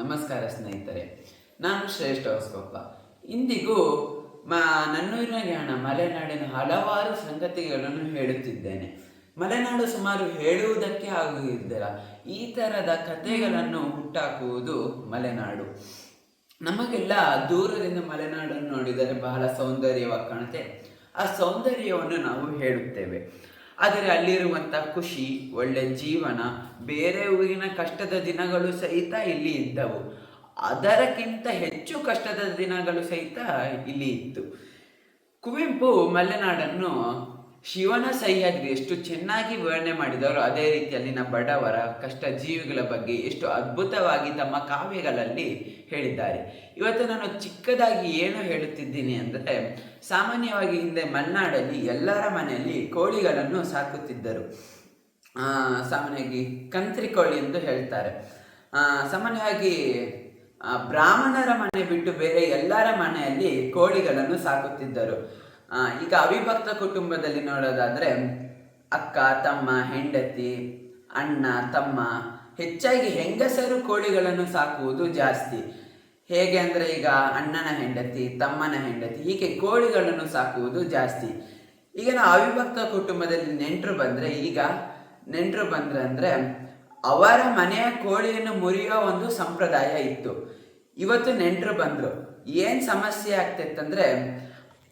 ನಮಸ್ಕಾರ ಸ್ನೇಹಿತರೆ, ನಾನು ಶ್ರೇಷ್ಠ ಹೊಸಕೊಪ್ಪ. ಇಂದಿಗೂ ಮ ನನ್ನೂರಿನ ಜ್ಞಾನ ಮಲೆನಾಡಿನ ಹಲವಾರು ಸಂಗತಿಗಳನ್ನು ಹೇಳುತ್ತಿದ್ದೇನೆ. ಮಲೆನಾಡು ಸುಮಾರು ಹೇಳುವುದಕ್ಕೆ ಆಗುವುದಿಲ್ಲ. ಈ ಥರದ ಕಥೆಗಳನ್ನು ಹುಟ್ಟಾಕುವುದು ಮಲೆನಾಡು. ನಮಗೆಲ್ಲ ದೂರದಿಂದ ಮಲೆನಾಡನ್ನು ನೋಡಿದರೆ ಬಹಳ ಸೌಂದರ್ಯವಾಗಿ ಕಾಣುತ್ತೆ. ಆ ಸೌಂದರ್ಯವನ್ನು ನಾವು ಹೇಳುತ್ತೇವೆ. ಆದರೆ ಅಲ್ಲಿರುವಂಥ ಖುಷಿ, ಒಳ್ಳೆ ಜೀವನ, ಬೇರೆ ಊರಿನ ಕಷ್ಟದ ದಿನಗಳು ಸಹಿತ ಇಲ್ಲಿ ಇದ್ದವು. ಅದರಕ್ಕಿಂತ ಹೆಚ್ಚು ಕಷ್ಟದ ದಿನಗಳು ಸಹಿತ ಇಲ್ಲಿ ಇತ್ತು. ಕುವೆಂಪು ಮಲೆನಾಡನ್ನು ಶಿವನ ಸಹ್ಯಾದ್ರಿ ಎಷ್ಟು ಚೆನ್ನಾಗಿ ವಿವರಣೆ ಮಾಡಿದವರು, ಅದೇ ರೀತಿಯಲ್ಲಿ ನಮ್ಮ ಬಡವರ ಕಷ್ಟ ಜೀವಿಗಳ ಬಗ್ಗೆ ಎಷ್ಟು ಅದ್ಭುತವಾಗಿ ತಮ್ಮ ಕಾವ್ಯಗಳಲ್ಲಿ ಹೇಳಿದ್ದಾರೆ. ಇವತ್ತು ನಾನು ಚಿಕ್ಕದಾಗಿ ಏನು ಹೇಳುತ್ತಿದ್ದೀನಿ ಅಂದರೆ, ಸಾಮಾನ್ಯವಾಗಿ ಹಿಂದೆ ಮಲೆನಾಡಲ್ಲಿ ಎಲ್ಲರ ಮನೆಯಲ್ಲಿ ಕೋಳಿಗಳನ್ನು ಸಾಕುತ್ತಿದ್ದರು. ಸಾಮಾನ್ಯವಾಗಿ ಕಂತ್ರಿ ಕೋಳಿ ಎಂದು ಹೇಳ್ತಾರೆ. ಸಾಮಾನ್ಯವಾಗಿ ಬ್ರಾಹ್ಮಣರ ಮನೆ ಬಿಟ್ಟು ಬೇರೆ ಎಲ್ಲರ ಮನೆಯಲ್ಲಿ ಕೋಳಿಗಳನ್ನು ಸಾಕುತ್ತಿದ್ದರು. ಈಗ ಅವಿಭಕ್ತ ಕುಟುಂಬದಲ್ಲಿ ನೋಡೋದಾದ್ರೆ ಅಕ್ಕ, ತಮ್ಮ, ಹೆಂಡತಿ, ಅಣ್ಣ, ತಮ್ಮ, ಹೆಚ್ಚಾಗಿ ಹೆಂಗಸರು ಕೋಳಿಗಳನ್ನು ಸಾಕುವುದು ಜಾಸ್ತಿ. ಹೇಗೆ ಅಂದರೆ ಈಗ ಅಣ್ಣನ ಹೆಂಡತಿ, ತಮ್ಮನ ಹೆಂಡತಿ, ಹೀಗೆ ಕೋಳಿಗಳನ್ನು ಸಾಕುವುದು ಜಾಸ್ತಿ. ಈಗ ನಾವು ಅವಿಭಕ್ತ ಕುಟುಂಬದಲ್ಲಿ ನೆಂಟರು ಬಂದರೆ, ಈಗ ನೆಂಟರು ಬಂದ್ರೆ ಅಂದರೆ ಅವರ ಮನೆಯ ಕೋಳಿಯನ್ನು ಮುರಿಯುವ ಒಂದು ಸಂಪ್ರದಾಯ ಇತ್ತು. ಇವತ್ತು ನೆಂಟರು ಬಂದರು. ಏನು ಸಮಸ್ಯೆ ಆಗ್ತಿತ್ತಂದ್ರೆ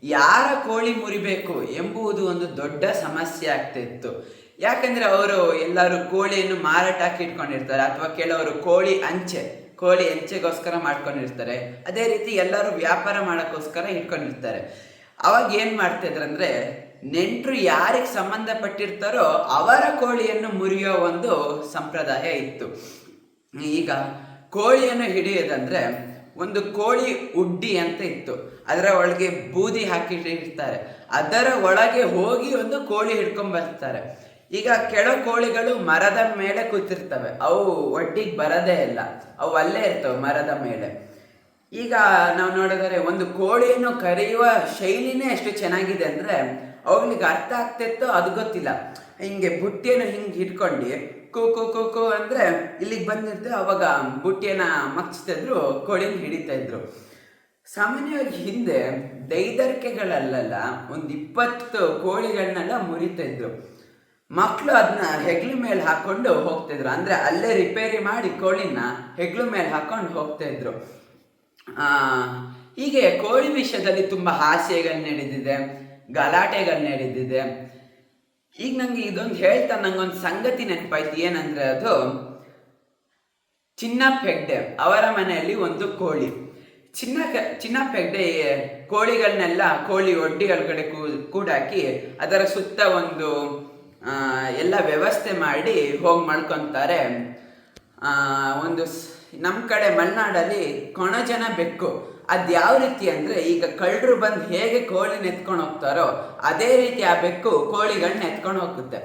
ಯಾರ ಕೋಳಿ ಮುರಿಬೇಕು ಎಂಬುದು ಒಂದು ದೊಡ್ಡ ಸಮಸ್ಯೆ ಆಗ್ತಿತ್ತು. ಯಾಕಂದ್ರೆ ಅವರು ಎಲ್ಲರೂ ಕೋಳಿಯನ್ನು ಮಾರಾಟಕ್ಕೆ ಇಟ್ಕೊಂಡಿರ್ತಾರೆ ಅಥವಾ ಕೆಲವರು ಕೋಳಿ ಅಂಚೆ, ಕೋಳಿ ಅಂಚೆಗೋಸ್ಕರ ಮಾಡ್ಕೊಂಡಿರ್ತಾರೆ. ಅದೇ ರೀತಿ ಎಲ್ಲರೂ ವ್ಯಾಪಾರ ಮಾಡೋಕ್ಕೋಸ್ಕರ ಇಟ್ಕೊಂಡಿರ್ತಾರೆ. ಅವಾಗ ಏನು ಮಾಡ್ತಿದ್ರಂದ್ರೆ, ನೆಂಟರು ಯಾರಿಗೆ ಸಂಬಂಧಪಟ್ಟಿರ್ತಾರೋ ಅವರ ಕೋಳಿಯನ್ನು ಮುರಿಯೋ ಒಂದು ಸಂಪ್ರದಾಯ ಇತ್ತು. ಈಗ ಕೋಳಿಯನ್ನು ಹಿಡಿಯೋದಂದ್ರೆ ಒಂದು ಕೋಳಿ ಉಡ್ಡಿ ಅಂತ ಇತ್ತು. ಅದರ ಒಳಗೆ ಬೂದಿ ಹಾಕಿಟ್ಟಿರ್ತಾರೆ ಅದರ ಒಳಗೆ ಹೋಗಿ ಒಂದು ಕೋಳಿ ಹಿಡ್ಕೊಂಡ್ ಬರ್ತಾರೆ. ಈಗ ಕೆಳ ಕೋಳಿಗಳು ಮರದ ಮೇಲೆ ಕೂತಿರ್ತವೆ. ಅವು ಒಟ್ಟಿಗೆ ಬರದೇ ಇಲ್ಲ. ಅವು ಅಲ್ಲೇ ಇರ್ತವೆ ಮರದ ಮೇಲೆ. ಈಗ ನಾವು ನೋಡಿದರೆ ಒಂದು ಕೋಳಿಯನ್ನು ಕರೆಯುವ ಶೈಲಿನೇ ಎಷ್ಟು ಚೆನ್ನಾಗಿದೆ ಅಂದ್ರೆ ಅವುಗಳಿಗೆ ಅರ್ಥ ಆಗ್ತಿತ್ತೋ ಅದು ಗೊತ್ತಿಲ್ಲ. ಹಿಂಗೆ ಬುಟ್ಟಿಯನ್ನು ಹಿಂಗೆ ಹಿಡ್ಕೊಂಡು ಕೂ ಕೂ ಕೂ ಕೂ ಅಂದ್ರೆ ಇಲ್ಲಿಗೆ ಬಂದಿರ್ತೆ ಅವಾಗ ಬುಟ್ಟಿಯನ್ನ ಮಗ್ಸ್ತಿದ್ರು ಕೋಳಿನ ಹಿಡಿತಾ ಇದ್ರು. ಸಾಮಾನ್ಯವಾಗಿ ಹಿಂದೆ ದೈದರ್ಕೆಗಳಲ್ಲೆಲ್ಲ, ಒಂದು ಇಪ್ಪತ್ತು ಕೋಳಿಗಳನ್ನೆಲ್ಲ ಮುರಿತಾ ಇದ್ರು. ಮಕ್ಕಳು ಅದನ್ನ ಹೆಗ್ಲು ಮೇಲೆ ಹಾಕೊಂಡು ಹೋಗ್ತಿದ್ರು ಅಂದ್ರೆ ಅಲ್ಲೇ ರಿಪೇರಿ ಮಾಡಿ ಕೋಳಿನ ಹೆಗ್ಲು ಮೇಲೆ ಹಾಕೊಂಡು ಹೋಗ್ತಾ ಇದ್ರು. ಆ, ಹೀಗೆ ಕೋಳಿ ವಿಷಯದಲ್ಲಿ ತುಂಬಾ ಹಾಸ್ಯಗಳು ನಡೆದಿದೆ, ಗಲಾಟೆಗಳು ನಡೆದಿದೆ. ಈಗ ನಂಗೆ ಇದೊಂದು ಹೇಳ್ತಾ ನಂಗೊಂದು ಸಂಗತಿ ನೆನಪಾಯ್ತು. ಏನಂದ್ರೆ ಅದು ಚಿನ್ನ ಪೆಗ್ಡೆ ಅವರ ಮನೆಯಲ್ಲಿ ಒಂದು ಕೋಳಿ. ಚಿನ್ನ ಚಿನ್ನ ಪೆಗ್ಡೆ ಕೋಳಿಗಳನ್ನೆಲ್ಲ, ಕೋಳಿ ಒಡ್ಡಿಗಳಗಡೆ ಕೂ, ಕೂಡಾಕಿ ಅದರ ಸುತ್ತ ಒಂದು ಎಲ್ಲ ವ್ಯವಸ್ಥೆ ಮಾಡಿ ಹೋಗಿ ಮಾಡ್ಕೊತಾರೆ ಒಂದು ನಮ್ಮ ಕಡೆ ಮಲೆನಾಡಲ್ಲಿ ಕೊಣಜನ ಬೆಕ್ಕು. ಅದು ಯಾವ ರೀತಿ ಅಂದರೆ ಈಗ ಕಳ್ಳರು ಬಂದು ಹೇಗೆ ಕೋಳಿನ ಎತ್ಕೊಂಡು ಹೋಗ್ತಾರೋ ಅದೇ ರೀತಿ ಆ ಬೆಕ್ಕು ಕೋಳಿಗಳನ್ನ ಎತ್ಕೊಂಡು ಹೋಗುತ್ತೆ.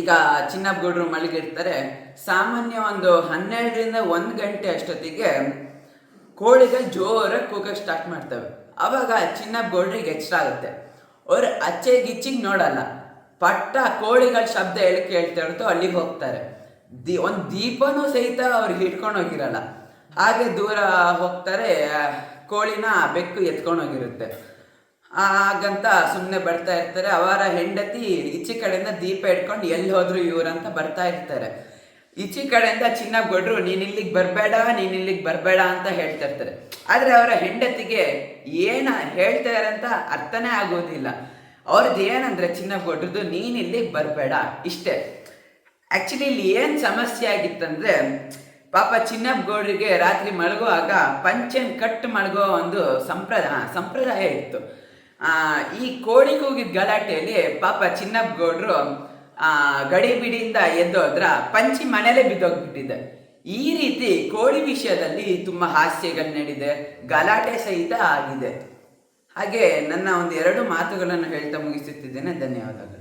ಈಗ ಚಿನ್ನಪ್ಪಗೌಡರು ಮಲಗಿರ್ತಾರೆ. ಸಾಮಾನ್ಯ ಒಂದು ಹನ್ನೆರಡರಿಂದ ಒಂದು ಗಂಟೆ ಅಷ್ಟೊತ್ತಿಗೆ ಕೋಳಿಗಳು ಜೋರಾಗಿ ಕೂಗಕ್ಕೆ ಸ್ಟಾರ್ಟ್ ಮಾಡ್ತವೆ. ಅವಾಗ ಚಿನ್ನಪ್ಪಗೌಡ್ರಿಗೆ ಎಚ್ಚರ ಆಗುತ್ತೆ. ಅವ್ರು ಅಚ್ಚೆ ಗಿಚ್ಚಿಗೆ ನೋಡಲ್ಲ. ಪಟ್ಟ ಕೋಳಿಗಳ ಶಬ್ದ ಹೇಳಿ ಕೇಳ್ತಾ ಇರುತ್ತೋ ಅಲ್ಲಿಗೆ ಹೋಗ್ತಾರೆ. ದಿ, ಒಂದು ದೀಪನೂ ಸಹಿತ ಅವ್ರಿಗೆ ಹಿಡ್ಕೊಂಡು ಹೋಗಿರಲ್ಲ. ಹಾಗೆ ದೂರ ಹೋಗ್ತಾರೆ ಕೋಳಿನ ಬೆಕ್ಕು ಎತ್ಕೊಂಡು ಹೋಗಿರುತ್ತೆ. ಹಾಗಂತ ಸುಮ್ಮನೆ ಬರ್ತಾ ಇರ್ತಾರೆ. ಅವರ ಹೆಂಡತಿ ಈಚೆ ಕಡೆಯಿಂದ ದೀಪ ಇಟ್ಕೊಂಡು ಎಲ್ಲಿ ಹೋದ್ರು ಇವ್ರಂತ ಬರ್ತಾ ಇರ್ತಾರೆ. ಈಚೆ ಕಡೆಯಿಂದ ಚಿನ್ನಗೊಡ್ರು, ನೀನ್ ಇಲ್ಲಿಗೆ ಬರಬೇಡ, ನೀನ್ ಇಲ್ಲಿಗೆ ಬರಬೇಡ ಅಂತ ಹೇಳ್ತಾ ಇರ್ತಾರೆ. ಆದರೆ ಅವರ ಹೆಂಡತಿಗೆ ಏನ ಹೇಳ್ತಾ ಅಂತ ಅರ್ಥನೇ ಆಗೋದಿಲ್ಲ. ಅವ್ರದ್ದು ಏನಂದ್ರೆ, ಚಿನ್ನಗೊಡ್ರದ್ದು, ನೀನ್ ಇಲ್ಲಿಗೆ ಬರಬೇಡ ಇಷ್ಟೇ. ಆ್ಯಕ್ಚುಲಿ ಇಲ್ಲಿ ಏನು ಸಮಸ್ಯೆ ಆಗಿತ್ತಂದ್ರೆ ಪಾಪ ಚಿನ್ನಪ್ಪಗೌಡರಿಗೆ ರಾತ್ರಿ ಮಲಗುವಾಗ ಪಂಚನ್ ಕಟ್ ಮಲಗೋ ಒಂದು ಸಂಪ್ರದಾಯ ಸಂಪ್ರದಾಯ ಇತ್ತು. ಈ ಕೋಳಿ ಕೂಗಿದ ಗಲಾಟೆಯಲ್ಲಿ ಪಾಪ ಚಿನ್ನಪ್ಪಗೌಡರು ಆ, ಗಡಿ ಬಿಡಿಯಿಂದ ಎದ್ದೋದ್ರ ಪಂಚಿ ಮನೇಲೆ ಬಿದ್ದೋಗ್ಬಿಟ್ಟಿದೆ. ಈ ರೀತಿ ಕೋಳಿ ವಿಷಯದಲ್ಲಿ ತುಂಬ ಹಾಸ್ಯಗಳು ನಡೆದಿದೆ, ಗಲಾಟೆ ಸಹಿತ ಆಗಿದೆ. ಹಾಗೆ ನನ್ನ ಒಂದು ಎರಡು ಮಾತುಗಳನ್ನು ಹೇಳ್ತಾ ಮುಗಿಸುತ್ತಿದ್ದೇನೆ. ಧನ್ಯವಾದಗಳು.